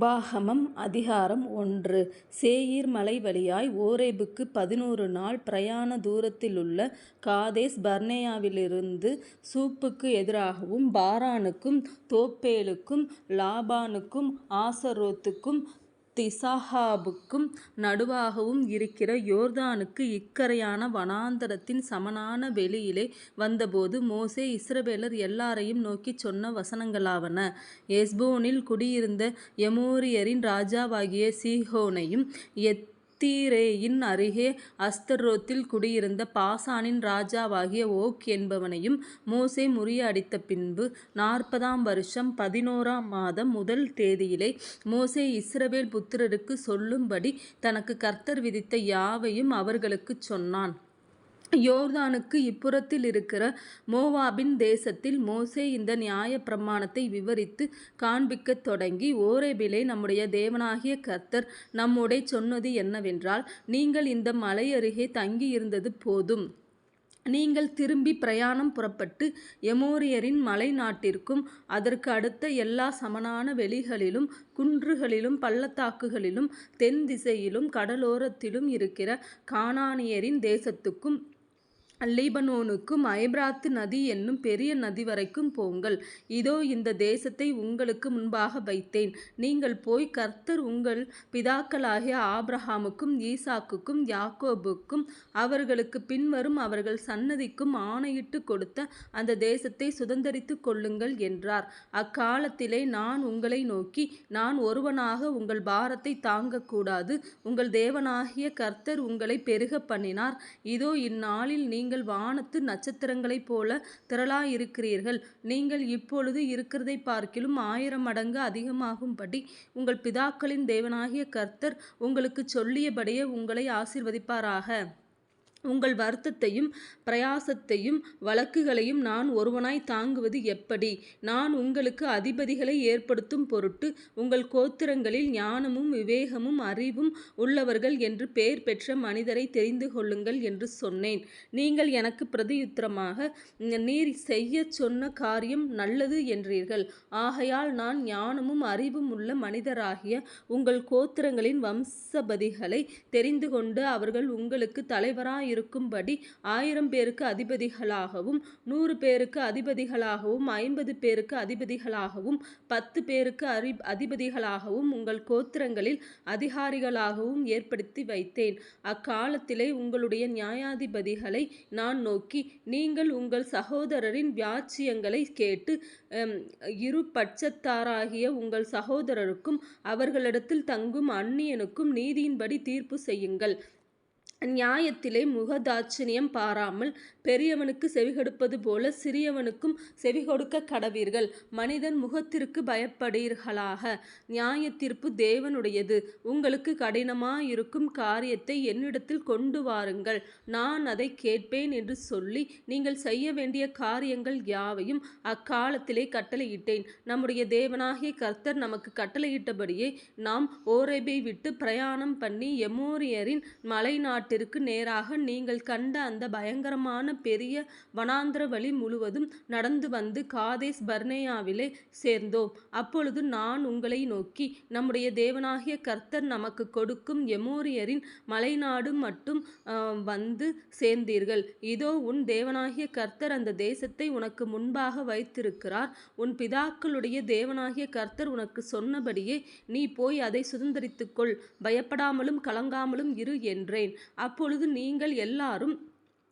உபாகமம் அதிகாரம் ஒன்று. சேயீர் மலை வழியாய் ஓரேபுக்கு பதினோரு நாள் பிரயாண தூரத்திலுள்ள காதேஸ் பர்னேயாவிலிருந்து சூப்புக்கு எதிராகவும் பாரானுக்கும் தோப்பேலுக்கும் லாபானுக்கும் ஆசரோத்துக்கும் திசாஹாபுக்கும் நடுவாகவும் இருக்கிற யோர்தானுக்கு இக்கரையான வனாந்தரத்தின் சமனான வெளியிலே வந்தபோது மோசே இஸ்ரவேலர் எல்லாரையும் நோக்கிச் சொன்ன வசனங்களாவன. எஸ்போனில் குடியிருந்த எமோரியரின் ராஜாவாகிய சீஹோனையும் எத் எத்திரேயின் அருகே அஸ்தரோத்தில் குடியிருந்த பாசானின் ராஜாவாகிய ஓக் என்பவனையும் மோசே முறியடித்த பின்பு நாற்பதாம் வருஷம் பதினோராம் மாதம் முதல் தேதியிலே மோசே இஸ்ரவேல் புத்திரருக்கு சொல்லும்படி தனக்கு கர்த்தர் விதித்த யாவையும் அவர்களுக்குச் சொன்னான். யோர்தானுக்கு இப்புறத்தில் இருக்கிற மோவாபின் தேசத்தில் மோசே இந்த நியாய பிரமாணத்தை விவரித்து காண்பிக்கத் தொடங்கி ஓரேபிலே நம்முடைய தேவனாகிய கர்த்தர் நம்முடைய சொன்னது என்னவென்றால் நீங்கள் இந்த மலையருகே தங்கியிருந்தது போதும். நீங்கள் திரும்பி பிரயாணம் புறப்பட்டு எமோரியரின் மலை நாட்டிற்கும் அதற்கு அடுத்த எல்லா சமனான வெளிகளிலும் குன்றுகளிலும் பள்ளத்தாக்குகளிலும் தென் திசையிலும் கடலோரத்திலும் இருக்கிற கானானியரின் தேசத்துக்கும் லீபனோனுக்கும் ஐப்ராத்து நதி என்னும் பெரிய நதி வரைக்கும் போங்கள். இதோ இந்த தேசத்தை உங்களுக்கு முன்பாக வைத்தேன். நீங்கள் போய் கர்த்தர் உங்கள் பிதாக்களாகிய ஆப்ரஹாமுக்கும் ஈசாக்குக்கும் யாக்கோபுக்கும் அவர்களுக்குப் பின்வரும் அவர்கள் சன்னதிக்கும் ஆணையிட்டுக் கொடுத்த அந்த தேசத்தை சுதந்திரித்து கொள்ளுங்கள் என்றார். அக்காலத்திலே நான் உங்களை நோக்கி நான் ஒருவனாக உங்கள் பாரத்தை தாங்கக்கூடாது உங்கள் தேவனாகிய கர்த்தர் உங்களை பெருக பண்ணினார் இதோ இந்நாளில் நீங்கள் நீங்கள் வானத்து நட்சத்திரங்களைப் போல திரளாயிருக்கிறீர்கள். நீங்கள் இப்பொழுது இருக்கிறதை பார்க்கிலும் ஆயிரம் மடங்கு அதிகமாகும்படி உங்கள் பிதாக்களின் தேவனாகிய கர்த்தர் உங்களுக்கு சொல்லியபடியே உங்களை ஆசீர்வதிப்பாராக. உங்கள் வருத்தத்தையும் பிரயாசத்தையும் வழக்குகளையும் நான் ஒருவனாய் தாங்குவது எப்படி? நான் உங்களுக்கு அதிபதிகளை ஏற்படுத்தும் பொருட்டு உங்கள் கோத்திரங்களில் ஞானமும் விவேகமும் அறிவும் உள்ளவர்கள் என்று பெயர் பெற்ற மனிதரை தெரிந்து கொள்ளுங்கள் என்று சொன்னேன். நீங்கள் எனக்கு பிரதியுத்தரமாக நீர் செய்யச் சொன்ன காரியம் நல்லது என்றீர்கள். ஆகையால் நான் ஞானமும் அறிவும் உள்ள மனிதராகிய உங்கள் கோத்திரங்களின் வம்சபதிகளை தெரிந்து கொண்டு அவர்கள் உங்களுக்கு தலைவராக இருக்கும்படி ஆயிரம் பேருக்கு அதிபதிகளாகவும் நூறு பேருக்கு அதிபதிகளாகவும் ஐம்பது பேருக்கு அதிபதிகளாகவும் பத்து பேருக்கு அதிபதிகளாகவும் உங்கள் கோத்திரங்களில் அதிகாரிகளாகவும் ஏற்படுத்தி வைத்தேன். அக்காலத்திலே உங்களுடைய நியாயாதிபதிகளை நான் நோக்கி நீங்கள் உங்கள் சகோதரரின் வியாச்சியங்களை கேட்டு இருபட்சத்தாராகிய உங்கள் சகோதரருக்கும் அவர்களிடத்தில் தங்கும் அந்நியனுக்கும் நீதியின்படி தீர்ப்பு செய்யுங்கள். நியாயத்திலே முகதாட்சணியம் பாராமல் பெரியவனுக்கு செவிகொடுப்பது போல சிறியவனுக்கும் செவிகொடுக்க கடவீர்கள். மனிதன் முகத்திற்கு பயப்படுகிறீர்களாக நியாயத்தீர்ப்பு தேவனுடையது. உங்களுக்கு கடினமாயிருக்கும் காரியத்தை என்னிடத்தில் கொண்டு வாருங்கள் நான் அதைக் கேட்பேன் என்று சொல்லி நீங்கள் செய்ய வேண்டிய காரியங்கள் யாவையும் அக்காலத்திலே கட்டளையிட்டேன். நம்முடைய தேவனாகிய கர்த்தர் நமக்கு கட்டளையிட்டபடியே நாம் ஓரேபை விட்டு பிரயாணம் பண்ணி எமோரியரின் மலைநாட்டிற்கு நேராக நீங்கள் கண்ட அந்த பயங்கரமான பெரிய வனாந்திர வழி முழுவதும் நடந்து வந்து காதேஸ் பர்னேயாவிலே சேர்ந்தோம். அப்பொழுது நான் உங்களை நோக்கி நம்முடைய தேவனாகிய கர்த்தர் நமக்கு கொடுக்கும் எமோரியரின் மலைநாடுமட்டும் வந்து சேர்ந்தீர்கள். இதோ உன் தேவனாகிய கர்த்தர் அந்த தேசத்தை உனக்கு முன்பாக வைத்திருக்கிறார். உன் பிதாக்களுடைய தேவனாகிய கர்த்தர் உனக்கு சொன்னபடியே நீ போய் அதை சுதந்தரித்துக்கொள் பயப்படாமலும் கலங்காமலும் இரு என்றேன். அப்பொழுது நீங்கள் எல்லாரும்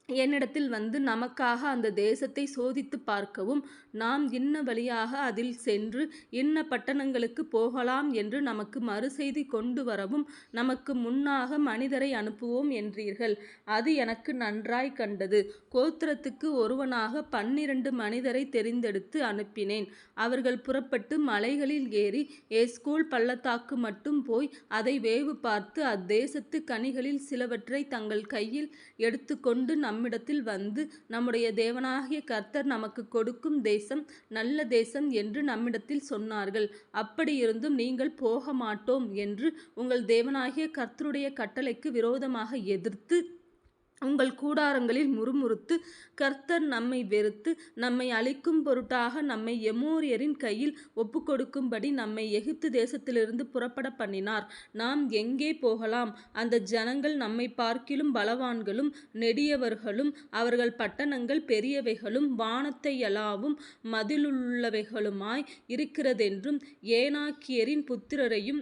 என்னிடத்தில் வந்து நமக்காக அந்த தேசத்தை சோதித்துப் பார்க்கவும் நாம் இன்ன வழியாக அதில் சென்று இன்ன பட்டணங்களுக்குப் போகலாம் என்று நமக்கு மறுசெய்தி கொண்டுவரவும் நமக்கு முன்னாக மனிதரை அனுப்புவோம் என்றீர்கள். அது எனக்கு நன்றாய் கண்டது. கோத்திரத்துக்கு ஒருவனாக பன்னிரண்டு மனிதரை தெரிந்தெடுத்து அனுப்பினேன். அவர்கள் புறப்பட்டு மலைகளில் ஏறி ஏஸ்கோல் பள்ளத்தாக்கு மட்டும் போய் அதை வேவு பார்த்து அத்தேசத்து கனிகளில் சிலவற்றை தங்கள் கையில் எடுத்துக்கொண்டு நம் நம்மிடத்தில் வந்து நம்முடைய தேவனாகிய கர்த்தர் நமக்கு கொடுக்கும் தேசம் நல்ல தேசம் என்று நம்மிடத்தில் சொன்னார்கள். அப்படியிருந்தும் நீங்கள் போக மாட்டோம் என்று உங்கள் தேவனாகிய கர்த்தருடைய கட்டளைக்கு விரோதமாக எதிர்த்து உங்கள் கூடாரங்களில் முறுமுறுத்து கர்த்தர் நம்மை வெறுத்து நம்மை அழிக்கும் பொருட்டாக நம்மை எமோரியரின் கையில் ஒப்புக்கொடுக்கும்படி நம்மை எகிப்து தேசத்திலிருந்து புறப்பட பண்ணினார். நாம் எங்கே போகலாம்? அந்த ஜனங்கள் நம்மை பார்க்கிலும் பலவான்களும் நெடியவர்களும் அவர்கள் பட்டணங்கள் பெரியவைகளும் வானத்தை எலாவும் மதிலுள்ளவைகளுமாய் இருக்கிறதென்றும் ஏனாக்கியரின் புத்திரரையும்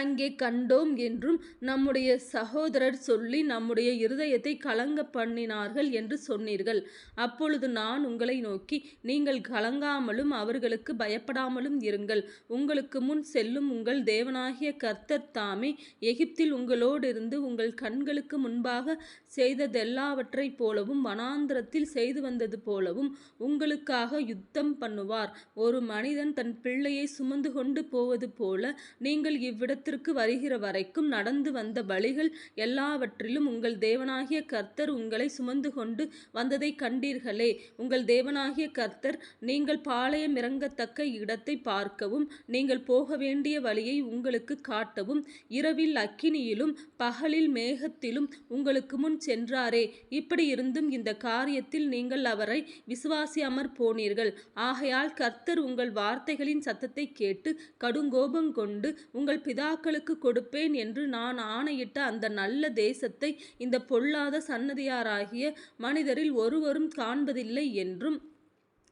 அங்கே கண்டோம் என்றும் நம்முடைய சகோதரர் சொல்லி நம்முடைய இருதயத்தை கலங்க பண்ணினார்கள் என்று சொன்னீர்கள். அப்பொழுது நான் உங்களை நோக்கி நீங்கள் கலங்காமலும் அவர்களுக்கு பயப்படாமலும் இருங்கள். உங்களுக்கு முன் செல்லும் உங்கள் தேவனாகிய கர்த்தர் தாமே எகிப்தில் உங்களோடிருந்து உங்கள் கண்களுக்கு முன்பாக செய்ததெல்லாவற்றைப் போலவும் வனாந்திரத்தில் செய்து வந்தது போலவும் உங்களுக்காக யுத்தம் பண்ணுவார். ஒரு மனிதன் தன் பிள்ளையை சுமந்து கொண்டு போவது போல நீங்கள் இவ்விடத்தில் இடத்திற்கு வருகிற வரைக்கும் நடந்து வந்த வழிகள் எல்லாவற்றிலும் உங்கள் தேவனாகிய கர்த்தர் உங்களை சுமந்து கொண்டு வந்ததை கண்டீர்களே. உங்கள் தேவனாகிய கர்த்தர் நீங்கள் பாளையம் இறங்கத்தக்க இடத்தை பார்க்கவும் நீங்கள் போக வேண்டிய வழியை உங்களுக்கு காட்டவும் இரவில் அக்கினியிலும் பகலில் மேகத்திலும் உங்களுக்கு முன் சென்றாரே. இப்படி இருந்தும் இந்த காரியத்தில் நீங்கள் அவரை விசுவாசியாமற் போனீர்கள் ஆகையால் கர்த்தர் உங்கள் வார்த்தைகளின் சத்தத்தை கேட்டு கடுங்கோபம் கொண்டு உங்கள் பிதா பிதாக்களுக்கு கொடுப்பேன் என்று நான் ஆணையிட்ட அந்த நல்ல தேசத்தை இந்த பொல்லாத சன்னதியாராகிய மனிதரில் ஒருவரும் காண்பதில்லை என்றும்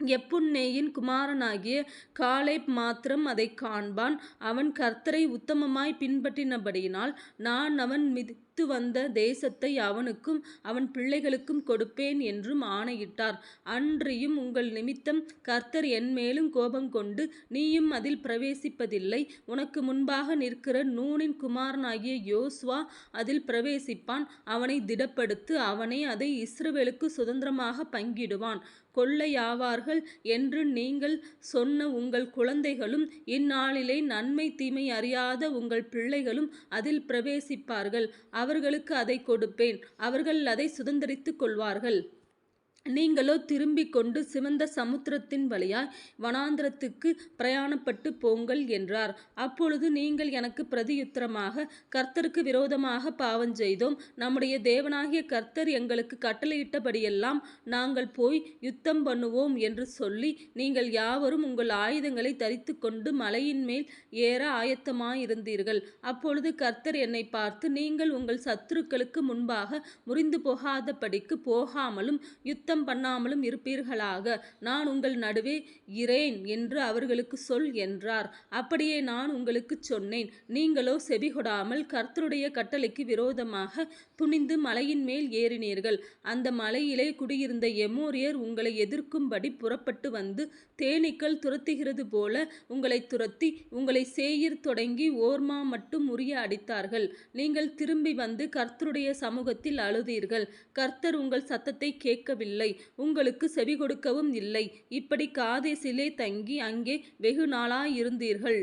எப்புன்னேயின் குமாரனாகிய காலேப் மாத்திரம் அதை காண்பான். அவன் கர்த்தரை உத்தமமாய் பின்பற்றினபடியினால் நான் அவன் மிதித்து வந்த தேசத்தை அவனுக்கும் அவன் பிள்ளைகளுக்கும் கொடுப்பேன் என்றும் ஆணையிட்டார். அன்றியும் உங்கள் நிமித்தம் கர்த்தர் என் மேலும் கோபங்கொண்டு நீயும் அதில் பிரவேசிப்பதில்லை. உனக்கு முன்பாக நிற்கிற நூனின் குமாரனாகிய யோசுவா அதில் பிரவேசிப்பான். அவனை திடப்படுத்து அவனே அதை இஸ்ரவேலுக்கு சுதந்திரமாக பங்கிடுவான். கொள்ளையாவார்கள் என்று நீங்கள் சொன்ன உங்கள் குழந்தைகளும் இந்நாளிலே நன்மை தீமை அறியாத உங்கள் பிள்ளைகளும் அதில் பிரவேசிப்பார்கள். அவர்களுக்கு அதை கொடுப்பேன். அவர்கள் அதை சுதந்திரித்துக் கொள்வார்கள். நீங்களோ திரும்பிக் கொண்டு சிவந்த சமுத்திரத்தின் வழியாய் வனாந்திரத்துக்கு பிரயாணப்பட்டு போங்கள் என்றார். அப்பொழுது நீங்கள் எனக்கு பிரதியுத்தரமாக கர்த்தருக்கு விரோதமாக பாவம் செய்தோம். நம்முடைய தேவனாகிய கர்த்தர் எங்களுக்கு கட்டளையிட்டபடியெல்லாம் நாங்கள் போய் யுத்தம் பண்ணுவோம் என்று சொல்லி நீங்கள் யாவரும் உங்கள் ஆயுதங்களை தரித்து கொண்டு மலையின் மேல் ஏற ஆயத்தமாயிருந்தீர்கள். அப்பொழுது கர்த்தர் என்னை பார்த்து நீங்கள் உங்கள் சத்துருக்களுக்கு முன்பாக முறிந்து போகாதபடிக்கு போகாமலும் யுத்தம் யுத்தம் பண்ணாமலும் இருப்பீர்களாக. நான் உங்கள் நடுவே இரேன் என்று அவர்களுக்கு சொல் என்றார். அப்படியே நான் உங்களுக்கு சொன்னேன். நீங்களோ செவிகொடாமல் கர்த்தருடைய கட்டளைக்கு விரோதமாக துணிந்து மலையின் மேல் ஏறினீர்கள். அந்த மலையிலே குடியிருந்த எமோரியர் உங்களை எதிர்க்கும்படி புறப்பட்டு வந்து தேனீக்கள் துரத்துகிறது போல உங்களை துரத்தி உங்களை சேயிர் தொடங்கி ஓர்மா மட்டும் உரிய அடித்தார்கள். நீங்கள் திரும்பி வந்து கர்த்தருடைய சமூகத்தில் அழுதீர்கள். கர்த்தர் உங்கள் சத்தத்தை கேட்கவில்லை. இல்லை. உங்களுக்கு செவி கொடுக்கவும் இல்லை இப்படி காதேசிலே தங்கி அங்கே வெகு நாளாயிருந்தீர்கள்